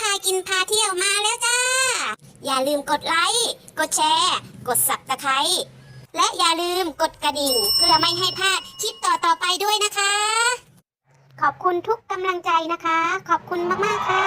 พากินพาเที่ยวมาแล้วจ้า อย่าลืมกดไลค์ กดแชร์ กดสับตะไคร้และอย่าลืมกดกระดิ่ง เพื่อไม่ให้พลาดคลิปต่อต่อไปด้วยนะคะ ขอบคุณทุกกำลังใจนะคะ ขอบคุณมากๆค่ะ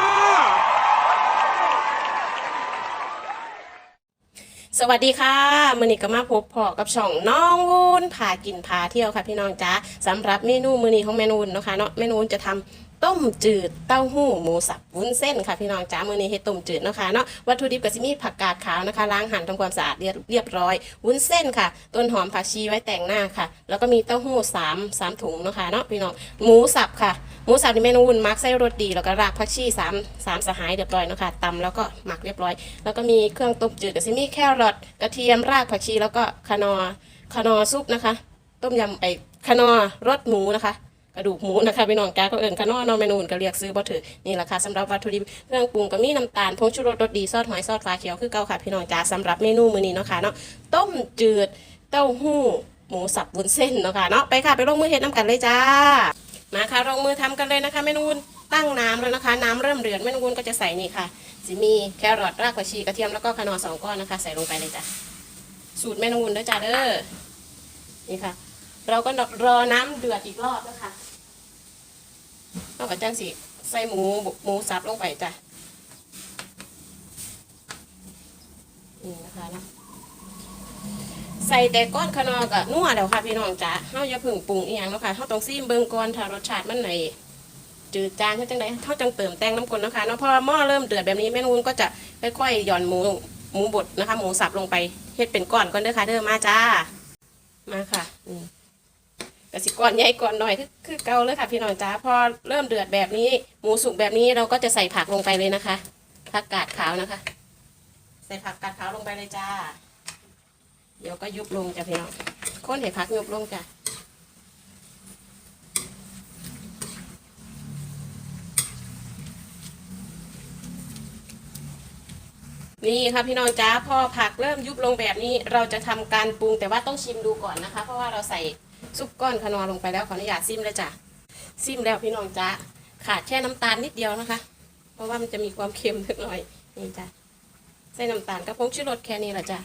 สวัสดีค่ะมือนีก็มาพบพอกับช่องน้องวุ้นพากินพาเที่ยวค่ะพี่น้องจ้าสำหรับเมนูมือนีของเมนูนนะคะเนาะเมนูนจะทำ ต้มจืดเต้าหู้หมูสับวุ้นเส้นค่ะพี่น้องจ้ามือนี้เฮ็ดต้มจืดนะคะเนาะวัตถุดิบก็จะมีผักกาดขาวนะคะล้างหั่นทำความสะอาดเรียบเรียบร้อย วุ้นเส้นค่ะ ต้นหอมผักชีไว้แต่งหน้าค่ะ แล้วก็มีเต้าหู้สามสามถุงนะคะเนาะพี่น้องหมูสับค่ะหมูสับนี่เมนูวุ้นมักไส้รสดีแล้วก็รากผักชีสามสามสหายเรียบร้อยนะคะตำแล้วก็หมักเรียบร้อย แล้วก็มีเครื่องต้มจืดก็จะมีแครอทกระเทียมรากผักชีแล้วก็คะนอคะนอซุปนะคะ ต้มยำไอคะนอรสหมูนะคะ ระดูกหมูนะคะพี่น้องจ้าก็เอิญคะนอนอเมนูนก็เรียกซื้อบ่ถือนี่แหละค่ะสำหรับวัตถุดิบเครื่องปรุงก็มีน้ำตาลผงชูรสรสดีซอสหอยซอสฟ้าเขียวคือเก่าค่ะพี่น้องจ้าสำหรับเมนูมื้อนี้เนาะค่ะเนาะต้มจืดเต้าหู้หมูสับวุ้นเส้นเนาะค่ะเนาะไปค่ะไปลงมือเฮ็ดน้ำกันเลยจ้ามาค่ะลงมือทำกันเลยนะคะเมนูตั้งน้ำแล้วนะคะ น้ำเริ่มเดือดเมนูนก็จะใส่นี่ค่ะสิมีแครอทรากผักชีกระเทียมแล้วก็คะนอสองก้อนนะคะ ใส่ลงไปเลยจ้ะสูตรเมนูนเด้อจ้าเด้อนี่ค่ะ เราก็รอน้ำเดือดอีกรอบนะคะนอกจากจังสิใส่หมูหมูสับลงไปจ้ะนี่นะคะนะใส่แต่ก้อนขนอกับนัวแล้วค่ะพี่น้องจ้ะเฮาอย่าเพึ่งปรุงอีหยังแล้วค่ะเฮาต้องซีมเบิ่งก่อนถ้ารสชาติมันไหนจืดจางเฮาจังไดเฮาจังเติมแตงน้ำกลนนะคะเนาะพอหม้อเริ่มเดือดแบบนี้แม่นูนก็จะค่อยๆหย่อนหมูหมูบดนะคะ หมูสับลงไปเฮ็ดเป็นก้อนก่อนเด้อค่ะเด้อมาจ้ามาค่ะ อืมกสิก่อนใหญ่ก่อนหน่อยคือคือเกาเลยค่ะพี่น้องจ้าพอเริ่มเดือดแบบนี้ หมูสุกแบบนี้เราก็จะใส่ผักลงไปเลยนะคะผักกาดขาวนะคะ ใส่ผักกาดขาวลงไปเลยจ้า เดี๋ยวก็ยุบลงจ้ะพี่น้องค้นเห็ดผักยุบลงจ้ะนี่ค่ะพี่น้องจ้าพอผักเริ่มยุบลงแบบนี้ เราจะทำการปรุงแต่ว่าต้องชิมดูก่อนนะคะ เพราะว่าเราใส่ ซุปก้อนขนอลงไปแล้วขออนุญาตซิมเลยจ้ะซิมแล้วพี่น้องจ้าขาดแค่น้ำตาลนิดเดียวนะคะ เพราะว่ามันจะมีความเค็มนิดหน่อยนี่จ้ะใส่น้ำตาลกับผงชูรสแค่นี้แหละจ้ะ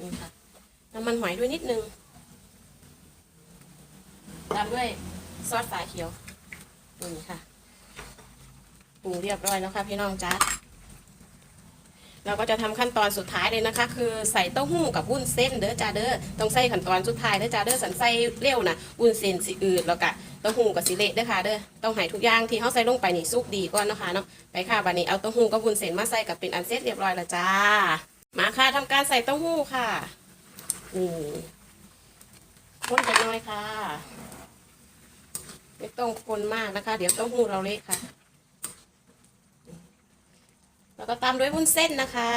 นี่ค่ะน้ำมันหอยด้วยนิดนึงตามด้วยซอสฝาเขียวนี่ค่ะปรุงเรียบร้อยแล้วค่ะพี่น้องจ้า เราก็จะทำขั้นตอนสุดท้ายเลยนะคะ คือใส่เต้าหู้กับวุ้นเส้นเด้อจ้าเด้อต้องใส่ขั้นตอนสุดท้ายเด้อจ้าเด้อสันใส่เร็วนะวุ้นเส้นสิอืดแล้วก็เต้าหู้กับสิเละเด้อค่ะเด้อต้องให้ทุกอย่างที่เขาใส่ลงไปนี่สุกดีก่อนนะคะเนาะไปค่ะบัดนี้เอาเต้าหู้กับวุ้นเส้นมาใส่กับเป็นอันเสร็จเรียบร้อยแล้วจ้า มาค่ะทำการใส่เต้าหู้ค่ะนี่คนไปน้อยค่ะ ไม่ต้องคนมากนะคะ เดี๋ยวเต้าหู้เราเละค่ะ แล้วก็ตามด้วยวุ้นเส้นนะคะ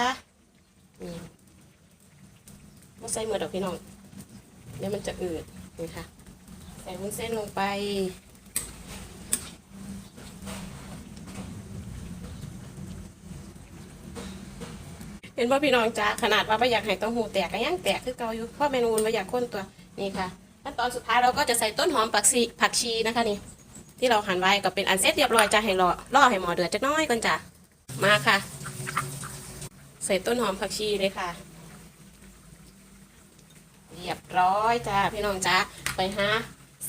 นี่ไม่ใส่เมือดอกพี่น้องเดี๋ยวมันจะอืดนี่ค่ะ ใส่วุ้นเส้นลงไป เห็นว่าพี่น้องจ้าขนาดว่าไม่อยากให้ต้าหู้แตกก็ยังแตกคือเกาอยู่เพราะเมนูนไม่อยากข้นตัวนี่ค่ะขั้นตอนสุดท้ายเราก็จะใส่ต้นหอมผักชีผักชีนะคะนี่ ที่เราหั่นไว้ก็เป็นอันเสร็จเรียบร้อยจะให้รอรอให้หมอเดือดจะน้อยก่อนจ้ะมาค่ะ ใส่ต้นหอมผักชีเลยค่ะ เรียบร้อยจ้าพี่น้องจ้าไปฮะ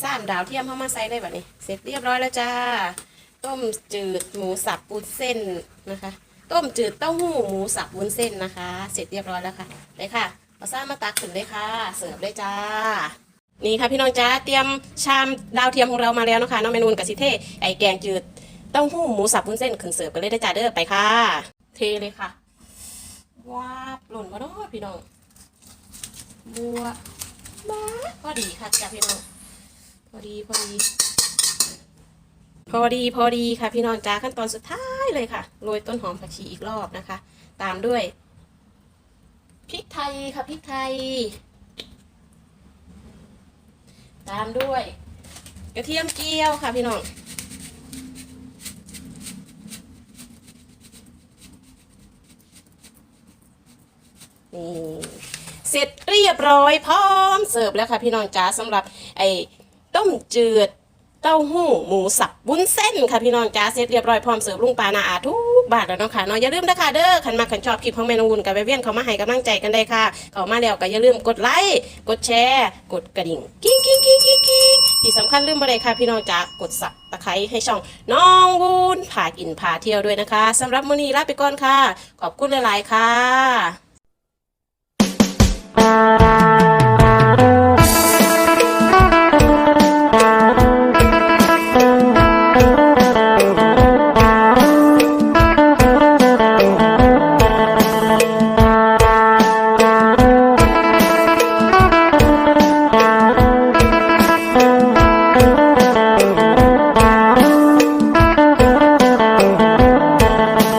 สามดาวเทียมเข้ามาใส่ได้แบบนี้ เสร็จเรียบร้อยแล้วจ้า ต้มจืดหมูสับวุ้นเส้นนะคะ ต้มจืดเต้าหู้หมูสับวุ้นเส้นนะคะ เสร็จเรียบร้อยแล้วค่ะเลยค่ะเอาซ่ามาตักถึงเลยค่ะ เสิร์ฟเลยจ้า นี่ค่ะพี่น้องจ้าเตรียมชามดาวเทียมของเรามาแล้วนะคะน้องเมนูนกับสิเทไอแกงจืดเต้าหู้หมูสับวุ้นเส้นขึ้นเสิร์ฟกันเลยได้จ้าเด้อไปค่ะ เทเลยค่ะว้าบหล่นมาเนาะพี่น้องบัวบ้าพอดีค่ะจ้ะพี่น้องพอดีพอดี พอดีพอดีค่ะพี่น้องจ้าขั้นตอนสุดท้ายเลยค่ะโรยต้นหอมผักชีอีกรอบนะคะ ตามด้วยพริกไทยค่ะพริกไทย ตามด้วย กระเทียมเจียวค่ะพี่น้อง นี่เสร็จเรียบร้อยพร้อมเสิร์ฟแล้วค่ะพี่น้องจ๋าสำหรับไอ้ต้มจืดเต้าหู้หมูสับวุ้นเส้นค่ะพี่น้องจ๋าเสร็จเรียบร้อยพร้อมเสิร์ฟลุงปานาอาทุกบานแล้วเนาะค่ะเนาะอย่าลืมนะคะเด้อคันมาคันชอบคลิปของแม่นงวุนกับไปเวียนเขามาให้กำลังใจกันได้ค่ะ เขามาแล้วก็อย่าลืมกดไลค์กดแชร์ กดกระดิ่งกิ้งกิ้งกิ้งกิ้งกิ้งที่สำคัญลืมบ่ได้ค่ะพี่น้องจ๋ากดสับตะไคร้ให้ช่องน้องวุ้นพากินพาเที่ยวด้วยนะคะสำหรับมื้อนี้ลาไปก่อนค่ะ ขอบคุณหลายๆค่ะ